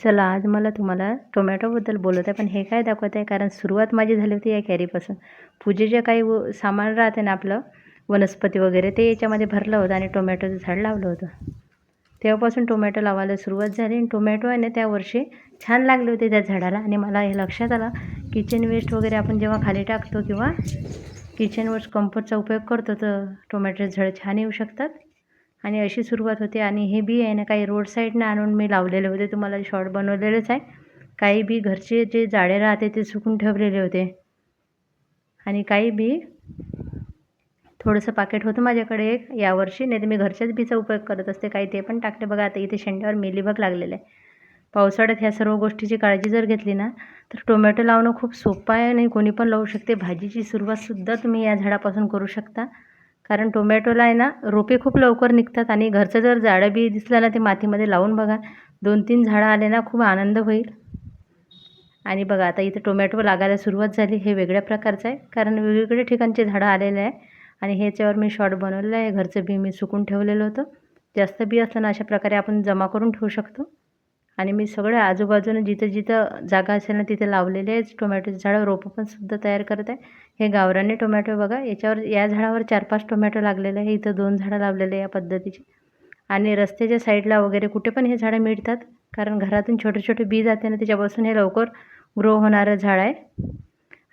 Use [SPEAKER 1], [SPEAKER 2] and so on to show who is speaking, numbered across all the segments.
[SPEAKER 1] चला आज मला तुम्हाला टोमॅटोबद्दल बोलत आहे पण हे काय दाखवत आहे? कारण सुरुवात माझी झाली होती या कॅरीपासून पूजेचे काही व सामान राहते ना आपलं वनस्पती वगैरे ते याच्यामध्ये भरलं होतं आणि टोमॅटोचं झाड लावलं होतं. तेव्हापासून टोमॅटो लावायला सुरुवात झाली आणि टोमॅटो आहे ना त्या वर्षी छान लागले होते त्या झाडाला. आणि मला हे लक्षात आलं किचन वेस्ट वगैरे आपण जेव्हा खाली टाकतो किंवा किचन वेस्ट कंपोस्टचा उपयोग करतो तर टोमॅटोचे झाडं छान येऊ शकतात. आणि अशी सुरुवात होते. आणि हे बी आहे ना काही रोड साईडनं आणून मी लावलेले होते. तुम्हाला शॉर्ट बनवलेलेच आहे. काही बी घरचे जे जाडे राहते ते सुकून ठेवलेले होते. आणि काही बी थोडंसं पाकेट होतं माझ्याकडे एक यावर्षी. नाही तर मी घरच्याच बीचा उपयोग करत असते. काही ते पण टाकते बघा आता इथे शेंड्यावर मेलीबग लागलेलं आहे. पावसाळ्यात ह्या सर्व गोष्टीची काळजी जर घेतली ना तर टोमॅटो लावणं खूप सोपं आहे आणि कोणी पण लावू शकते. भाजीची सुरुवातसुद्धा तुम्ही या झाडापासून करू शकता. कारण टोमॅटोला आहे ना रोपे खूप लवकर निघतात आणि घरचं जर झाडं बी दिसलं ना ते मातीमध्ये लावून बघा. दोन तीन झाडं आले ना खूप आनंद होईल. आणि बघा आता इथे टोमॅटो लागायला सुरुवात झाली. हे वेगळ्या प्रकारचं आहे कारण वेगवेगळ्या ठिकाणचे झाडं आलेले आहे. आणि ह्याच्यावर मी शॉर्ट बनवलेलं आहे. घरचं बी मी सुकून ठेवलेलं होतं. जास्त बी असताना ना अशा प्रकारे आपण जमा करून ठेवू शकतो. आणि मी सगळं आजूबाजूनं जिथं जिथं जागा असेल ना तिथे लावलेले आहे टोमॅटोचे झाडं रोपं पण सुद्धा तयार करत आहे. हे गावरानी टोमॅटो बघा याच्यावर या झाडावर चार पाच टोमॅटो लागलेले आहे. इथं दोन झाडं लावलेले आहे या पद्धतीचे. आणि रस्त्याच्या साईडला वगैरे कुठे पण हे झाडं मिळतात. कारण घरातून छोटे छोटे बी जाते ना त्याच्यापासून हे लवकर ग्रो होणारं झाड आहे.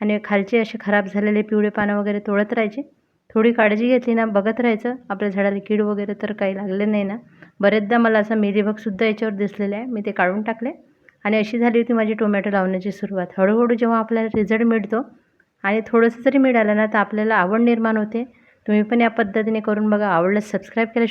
[SPEAKER 1] आणि खालचे असे खराब झालेले पिवळे पानं वगैरे तोडत राहायचे. थोडी काळजी घेतली ना बघत राहायचं. आपल्या झाडाला कीड वगैरे तर काही लागले नाही ना. बरेचदा मला असं मेलीबगसुद्धा याच्यावर दिसलेला आहे. मी ते काढून टाकले. आणि अशी झाली होती माझी टोमॅटो लावण्याची सुरुवात. हळूहळू जेव्हा आपल्याला रिझल्ट मिळतो आणि थोडंसं जरी मिळालं ना तर आपल्याला आवड निर्माण होते. तुम्ही पण या पद्धतीने करून बघा. आवडलं सबस्क्राईब केलं